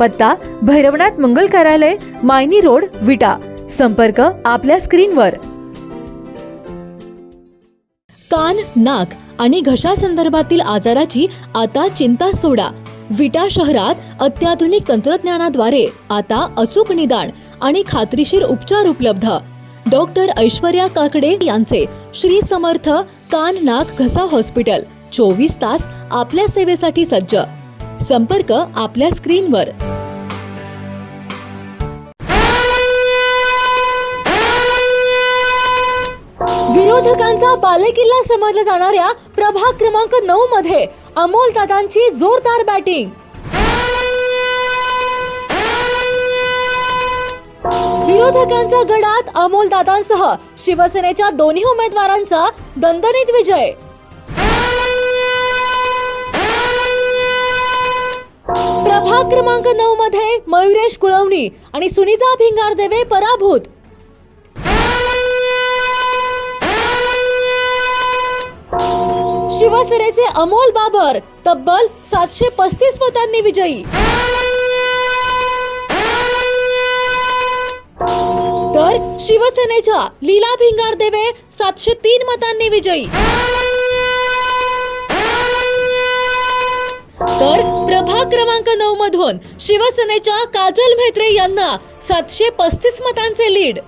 पत्ता भैरवनाथ मंगल कार्यालय मायनी रोड विटा. संपर्क आपल्या स्क्रीनवर. कान नाक आणि घशा संदर्भातील आजाराची आता चिंता सोडा. विटा शहरात अत्याधुनिक तंत्रज्ञानाद्वारे आता अचूक निदान आणि खात्रीशीर उपचार उपलब्ध. डॉक्टर ऐश्वर्या काकडे यांचे श्री समर्थ कान नाक घसा हॉस्पिटल. चोवीस तास आपल्या सेवेसाठी सज्ज. संपर्क आपल्या स्क्रीनवर. विरोधकांचा बालेकिल्ला समजल्या जाणाऱ्या प्रभाग क्रमांक नऊ मध्ये अमोल दादांची जोरदार बॅटिंग विरोधकांच्या गडात अमोल दादांसह शिवसेनेच्या दोन्ही उमेदवारांचा दणदणीत विजय. प्रभाग क्रमांक नऊ मध्ये मयुरेश कुळवणी आणि सुनीता भिंगारदेवे पराभूत. शिवसेनेचे अमोल बाबर तब्बल सातशे पस्तीस मतांनी विजयी. तर शिवसेनेच्या लीला भिंगारदेवे सातशे तीन मतांनी विजयी. तर प्रभाग क्रमांक नऊ मधून शिवसेनेच्या काजल म्हेत्रे यांना सातशे पस्तीस मतांचे लीड.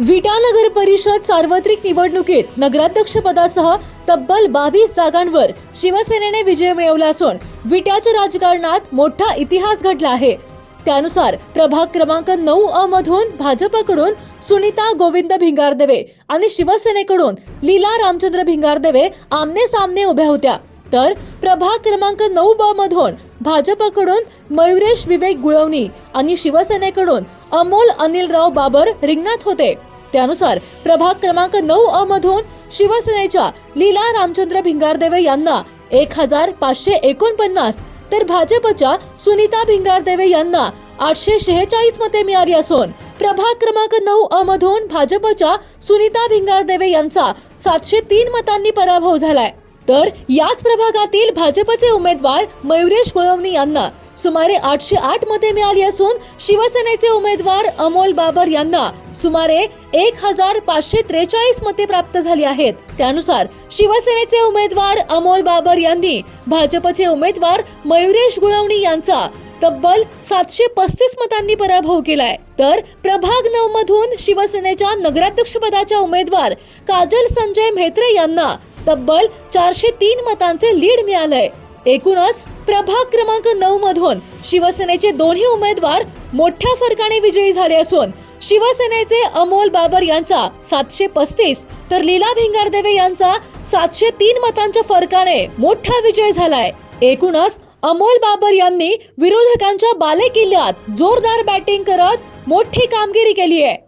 विटानगर परिषद सार्वत्रिक निवडणुकीत नगराध्यक्षपदासह तब्बल बावीस जागांवर शिवसेनेने विजय मिळवला असून विट्याच्या राजकारणात मोठा इतिहास घडला आहे. त्यानुसार प्रभाग क्रमांक नऊ अ मधून भाजपकडून सुनीता गोविंद भिंगारदेवे आणि शिवसेनेकडून लीला रामचंद्र भिंगारदेवे आमने सामने उभ्या होत्या. तर प्रभाग क्रमांक नऊ ब मधून भाजपकडून मयुरेश विवेक गुळवणी आणि शिवसेनेकडून अमोल अनिलराव बाबर रिंगणात होते. त्यानुसार प्रभाग क्रमांक नऊ अ मधून शिवसेनेच्या लीला रामचंद्र भिंगारदेवे यांना एक हजार पाचशे एकोणपन्नास तर भाजपच्या सुनीता भिंगारदेवे यांना आठशे शेहेचाळीस मते मिळाली असून प्रभाग क्रमांक नऊ अ मधून भाजपच्या सुनीता भिंगारदेवे यांचा सातशे तीन मतांनी पराभव झालाय. तर याच प्रभागातील भाजपचे उमेदवार मयुरेश कुळवणी यांना सुमारे आठशे आठ मते मिळाली असून शिवसेनेचे उमेदवार अमोल बाबर यांना सुमारे एक हजार पाचशे त्रेचाळीस मते प्राप्त झाली आहेत. त्यानुसार शिवसेनेचे उमेदवार अमोल बाबर यांनी भाजपचे उमेदवार मयुरेश गुळवणी यांचा तब्बल सातशे पस्तीस मतांनी पराभव केलाय. तर प्रभाग नऊ मधून शिवसेनेच्या नगराध्यक्षपदाच्या उमेदवार काजल संजय म्हेत्रे यांना तब्बल चारशे तीन मतांचे लीड मिळालंय. एकूणच प्रभाग क्रमांक नऊ मधून शिवसेनेचे दोन्ही उमेदवार मोठ्या फरकाने विजयी झाले असून शिवसेनेचे अमोल बाबर यांचा सातशे पस्तीस तर लीला भिंगारदेवे यांचा सातशे तीन मतांच्या फरकाने मोठा विजय झालाय. एकूणच अमोल बाबर यांनी विरोधकांच्या बालेकिल्ल्यात जोरदार बॅटिंग करत मोठी कामगिरी केली आहे